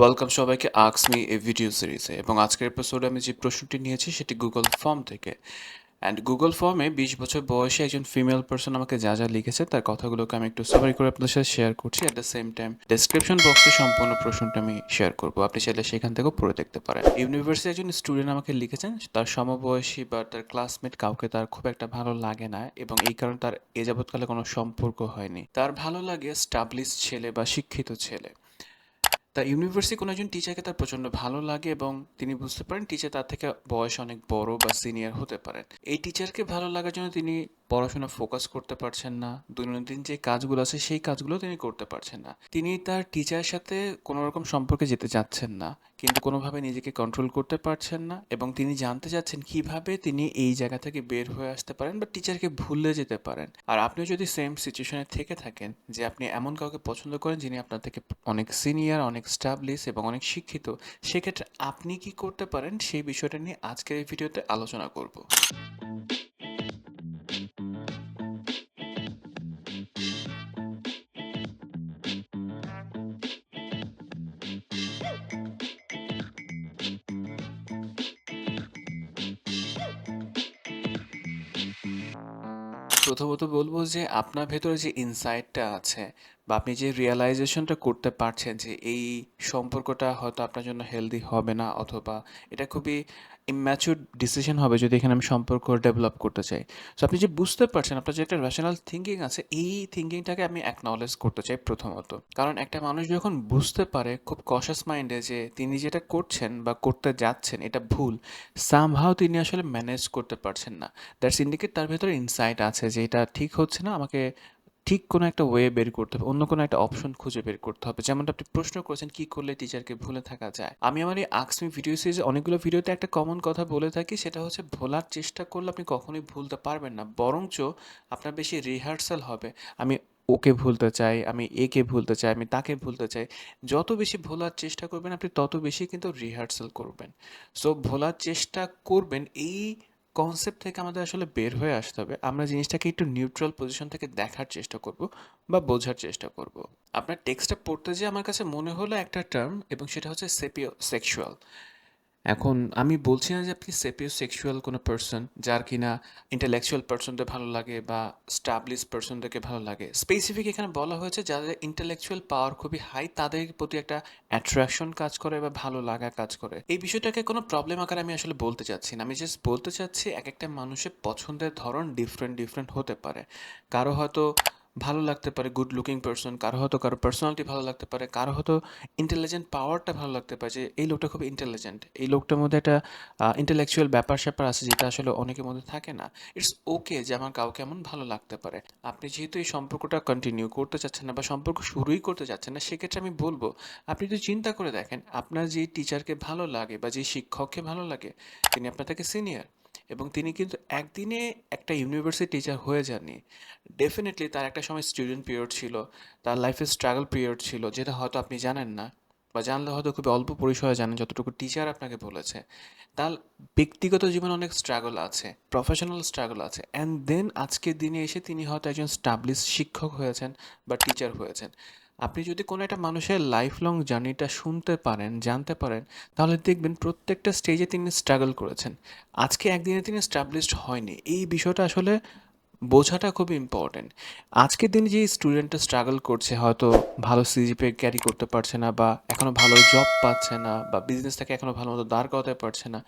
Welcome সবাইকে আক্স me a video সিরিজে এবং আজকের এপিসোডে আমি যে প্রশ্নটি নিয়েছি সেটি গুগল ফর্ম থেকে। অ্যান্ড গুগল ফর্মে বিশ বছর বয়সে একজন ফিমেল পার্সন আমাকে যা যা লিখেছে তার কথাগুলোকে আমি একটু সামারি করে আপনাদের সাথে শেয়ার করছি। At the same time description বক্সে সম্পূর্ণ প্রশ্নটা আমি শেয়ার করব। আপনি চাইলে সেখান থেকেও পড়ে দেখতে পারেন। ইউনিভার্সিটি একজন স্টুডেন্ট আমাকে লিখেছেন, তার সমবয়সী বা তার ক্লাসমেট কাউকে তার খুব একটা ভালো লাগে না এবং এই কারণে তার এ যাবৎকালে কোনো সম্পর্ক হয়নি। তার ভালো লাগে স্টাবলিশ ছেলে বা শিক্ষিত ছেলে। তা ইউনিভার্সিটি কোনো একজন টিচারকে তার প্রচণ্ড ভালো লাগে এবং তিনি বুঝতে পারেন টিচার তার থেকে বয়স অনেক বড় বা সিনিয়র হতে পারেন। এই টিচারকে ভালো লাগার জন্য তিনি পড়াশোনা ফোকাস করতে পারছেন না, দৈনন্দিন যে কাজগুলো আছে সেই কাজগুলো তিনি করতে পারছেন না। তিনি তার টিচারের সাথে কোনো রকম সম্পর্কে যেতে চাচ্ছেন না। কিন্তু কোনোভাবে নিজেকে কন্ট্রোল করতে পারছেন না এবং তিনি জানতে চাচ্ছেন কীভাবে তিনি এই জায়গা থেকে বের হয়ে আসতে পারেন বা টিচারকে ভুলে যেতে পারেন। আর আপনিও যদি সেম সিচুয়েশনে থেকে থাকেন যে আপনি এমন কাউকে পছন্দ করেন যিনি আপনার থেকে অনেক সিনিয়র অনেক স্টাবলিশ এবং অনেক শিক্ষিত, সেক্ষেত্রে আপনি কি করতে পারেন সেই বিষয়টা নিয়ে আজকের এই ভিডিওতে আলোচনা করব। প্রথমত বলব যে আপনার ভেতরে যে ইনসাইটটা আছে বা আপনি যে রিয়েলাইজেশনটা করতে পারছেন যে এই সম্পর্কটা হয়তো আপনার জন্য হেলদি হবে না অথবা এটা খুবই ইম্যাচুর ডিসিশন হবে যদি এখানে আমি সম্পর্ক ডেভেলপ করতে চাই। সো আপনি যে বুঝতে পারছেন, আপনার যে একটা রেশনাল থিঙ্কিং আছে, এই থিঙ্কিংটাকে আমি অ্যাকনলেজ করতে চাই প্রথমত। কারণ একটা মানুষ যখন বুঝতে পারে, খুব কশাস মাইন্ডে যে তিনি যেটা করছেন বা করতে যাচ্ছেন, এটা ভুল সামহাও তিনি আসলে ম্যানেজ করতে পারছেন না। দ্যাটস ইন্ডিকেট তার ভেতরে ইনসাইট আছে যে এটা ঠিক হচ্ছে না, আমাকে ঠিক কোনো একটা ওয়ে বের করতে হবে, অন্য কোনো একটা অপশন খুঁজে বের করতে হবে। যেমনটা আপনি প্রশ্ন করেছেন, কি করলে টিচারকে ভুলে থাকা যায়? আমি আমার এই আক্সমি ভিডিও সিরিজে অনেকগুলো ভিডিওতে একটা কমন কথা বলে থাকি, সেটা হচ্ছে ভোলার চেষ্টা করলে আপনি কখনোই ভুলতে পারবেন না। বরঞ্চ আপনার বেশি রিহার্সাল হবে। আমি ওকে ভুলতে চাই, আমি একে ভুলতে চাই, আমি তাকে ভুলতে চাই। যত বেশি ভোলার চেষ্টা করবেন, আপনি তত বেশি কিন্তু রিহার্সাল করবেন। সো ভোলার চেষ্টা করবেন, এই কনসেপ্ট থেকে আমাদের আসলে বের হয়ে আসতে হবে। আমরা জিনিসটাকে একটু নিউট্রাল পজিশন থেকে দেখার চেষ্টা করব বা বোঝার চেষ্টা করব। আপনার টেক্সটটা পড়তে যে আমার কাছে মনে হলো একটা টার্ম এবং সেটা হচ্ছে সেপিও সেক্সুয়াল এখন আমি বলছি না যে আপনি সেপিও সেক্সুয়াল কোনো পার্সন যার কিনা ইন্টেলেকচুয়াল পার্সনদের ভালো লাগে বা স্টাবলিশ পার্সনদেরকে ভালো লাগে। স্পেসিফিক এখানে বলা হয়েছে যাদের ইন্টেলেকচুয়াল পাওয়ার খুবই হাই তাদের প্রতি একটা অ্যাট্রাকশন কাজ করে বা ভালো লাগা কাজ করে। এই বিষয়টাকে কোনো প্রবলেম আকারে আমি আসলে বলতে চাচ্ছি না। আমি জাস্ট বলতে চাচ্ছি এক একটা মানুষের পছন্দের ধরন ডিফারেন্ট ডিফারেন্ট হতে পারে। কারও হয়তো ভালো লাগতে পারে গুড লুকিং পার্সন কারও হয়তো কারও পার্সোনালিটি ভালো লাগতে পারে, কারও হয়তো ইন্টেলিজেন্ট পাওয়ারটা ভালো লাগতে পারে যে এই লোকটা খুব ইন্টেলিজেন্ট এই লোকটার মধ্যে একটা ইন্টেলেকচুয়াল ব্যাপার স্যাপার আছে যেটা আসলে অনেকের মধ্যে থাকে না। ইটস ওকে যে আমার কাউকে এমন ভালো লাগতে পারে। আপনি যেহেতু এই সম্পর্কটা কন্টিনিউ করতে চাচ্ছেন না বা সম্পর্ক শুরুই করতে চাচ্ছেন না, সেক্ষেত্রে আমি বলব, আপনি যদি চিন্তা করে দেখেন, আপনার যে টিচারকে ভালো লাগে বা যে শিক্ষককে ভালো লাগে, তিনি আপনার থেকে সিনিয়র এবং তিনি কিন্তু একদিনে একটা ইউনিভার্সিটি টিচার হয়ে যাননি। ডেফিনেটলি তার একটা সময় স্টুডেন্ট পিরিয়ড ছিল, তার লাইফে স্ট্রাগল পিরিয়ড ছিল, যেটা হয়তো আপনি জানেন না, বা জানলে হয়তো খুবই অল্প পরিসরে জানেন যতটুকু টিচার আপনাকে বলেছে। তার ব্যক্তিগত জীবনে অনেক স্ট্রাগল আছে প্রফেশনাল স্ট্রাগল আছে অ্যান্ড দেন আজকের দিনে এসে তিনি হয়তো একজন স্টাবলিশ শিক্ষক হয়েছেন বা টিচার হয়েছেন। আপনি যদি কোনো একটা মানুষের লাইফ লং জার্নিটা শুনতে পারেন, জানতে পারেন, তাহলে দেখবেন প্রত্যেকটা স্টেজে তিনি স্ট্রাগল করেছেন। আজকে একদিনে তিনি স্টাবলিশড হয়নি। এই বিষয়টা আসলে বোঝাটা খুবই ইম্পর্টেন্ট আজকের দিনে যে স্টুডেন্টটা স্ট্রাগল করছে, হয়তো ভালো সিজিপে ক্যারি করতে পারছে না বা এখনও ভালো জব পাচ্ছে না বা বিজনেসটাকে এখনও ভালো মতো দাঁড় করাতে পারছে না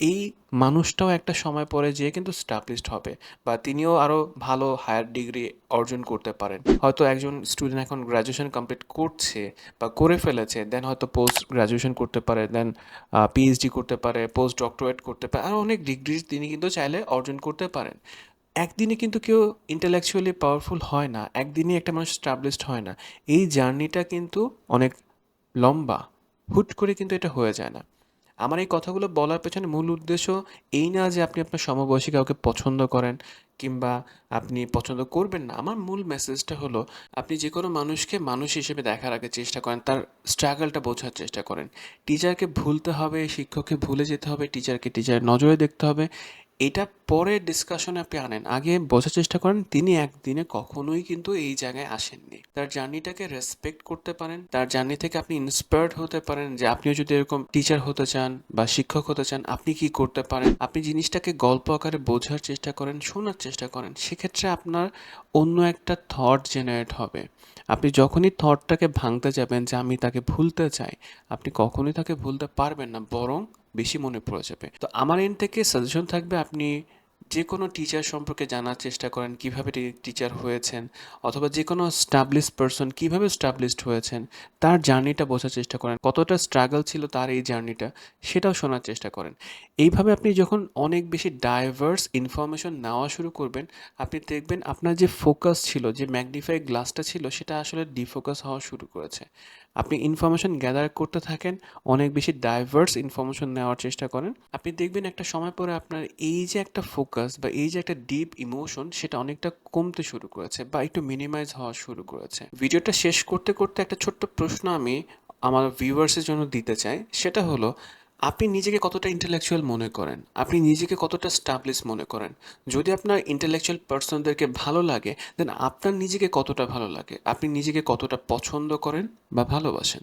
এই মানুষটাও একটা সময় পরে যেয়ে কিন্তু স্টাবলিশড হবে বা তিনিও আরও ভালো হায়ার ডিগ্রি অর্জন করতে পারেন। হয়তো একজন স্টুডেন্ট এখন গ্র্যাজুয়েশন কমপ্লিট করছে বা করে ফেলেছে দেন হয়তো পোস্ট গ্র্যাজুয়েশন করতে পারে দেন পিএইচডি করতে পারে পোস্ট ডক্টরেট করতে পারে, আর অনেক ডিগ্রি তিনি কিন্তু চাইলে অর্জন করতে পারেন। একদিনে কিন্তু কেউ ইন্টেলেকচুয়ালি পাওয়ারফুল হয় না, একদিনই একটা মানুষ স্টাবলিশড হয় না। এই জার্নিটা কিন্তু অনেক লম্বা। হুট করে কিন্তু এটা হয়ে যায় না। আমার এই কথাগুলো বলার পেছনে মূল উদ্দেশ্য এই না যে আপনি আপনার সমবয়সী কাউকে পছন্দ করেন কিংবা আপনি পছন্দ করবেন না। আমার মূল মেসেজটা হলো, আপনি যে কোনো মানুষকে মানুষ হিসেবে দেখার আগে চেষ্টা করেন, তার স্ট্রাগলটা বোঝার চেষ্টা করেন। টিচারকে ভুলতে হবে, শিক্ষককে ভুলে যেতে হবে টিচারকে টিচারের নজরে দেখতে হবে। এটা পরে ডিসকাশনে আপনি আনেন। আগে বোঝার চেষ্টা করেন, তিনি একদিনে কখনোই কিন্তু এই জায়গায় আসেননি। তার জার্নিটাকে রেসপেক্ট করতে পারেন, তার জার্নি থেকে আপনি ইন্সপায়ার্ড হতে পারেন যে আপনিও যদি এরকম টিচার হতে চান বা শিক্ষক হতে চান, আপনি কি করতে পারেন? আপনি জিনিসটাকে গল্প আকারে বোঝার চেষ্টা করেন, শোনার চেষ্টা করেন। সেক্ষেত্রে আপনার অন্য একটা থট জেনারেট হবে। আপনি যখনই থটটাকে ভাঙতে যাবেন যে আমি তাকে ভুলতে চাই, আপনি কখনোই তাকে ভুলতে পারবেন না, বরং বেশি মনে পড়ে যাবে। তো আমার এন থেকে সাজেশন থাকবে আপনি যে কোনো টিচার সম্পর্কে জানার চেষ্টা করেন, কীভাবে টিচার হয়েছেন, অথবা যে কোনো স্টাবলিশ পারসন কীভাবে স্টাবলিশড হয়েছেন, তার জার্নিটা বোঝার চেষ্টা করেন, কতটা স্ট্রাগল ছিল তার এই জার্নিটা সেটাও শোনার চেষ্টা করেন। এইভাবে আপনি যখন অনেক বেশি ডাইভার্স ইনফরমেশন নেওয়া শুরু করবেন, আপনি দেখবেন আপনার যে ফোকাস ছিল, যে ম্যাগনিফাই গ্লাসটা ছিল, সেটা আসলে ডিফোকাস হওয়া শুরু করেছে। আপনি ইনফরমেশন গ্যাদার করতে থাকেন, অনেক বেশি ডাইভার্স ইনফরমেশন নেওয়ার চেষ্টা করেন। আপনি দেখবেন একটা সময় পরে আপনার এই যে একটা ফোকাস বা এই যে একটা ডিপ ইমোশন সেটা অনেকটা কমতে শুরু করেছে বা একটু মিনিমাইজ হওয়া শুরু করেছে। ভিডিওটা শেষ করতে করতে একটা ছোট্ট প্রশ্ন আমি আমার ভিউয়ার্সের জন্য দিতে চাই। সেটা হলো আপনি নিজেকে কতটা ইন্টেলেকচুয়াল মনে করেন? আপনি নিজেকে কতটা স্টাবলিশ মনে করেন? যদি আপনার ইন্টেলেকচুয়াল পার্সনদেরকে ভালো লাগে দেন আপনার নিজেকে কতটা ভালো লাগে? আপনি নিজেকে কতটা পছন্দ করেন বা ভালোবাসেন?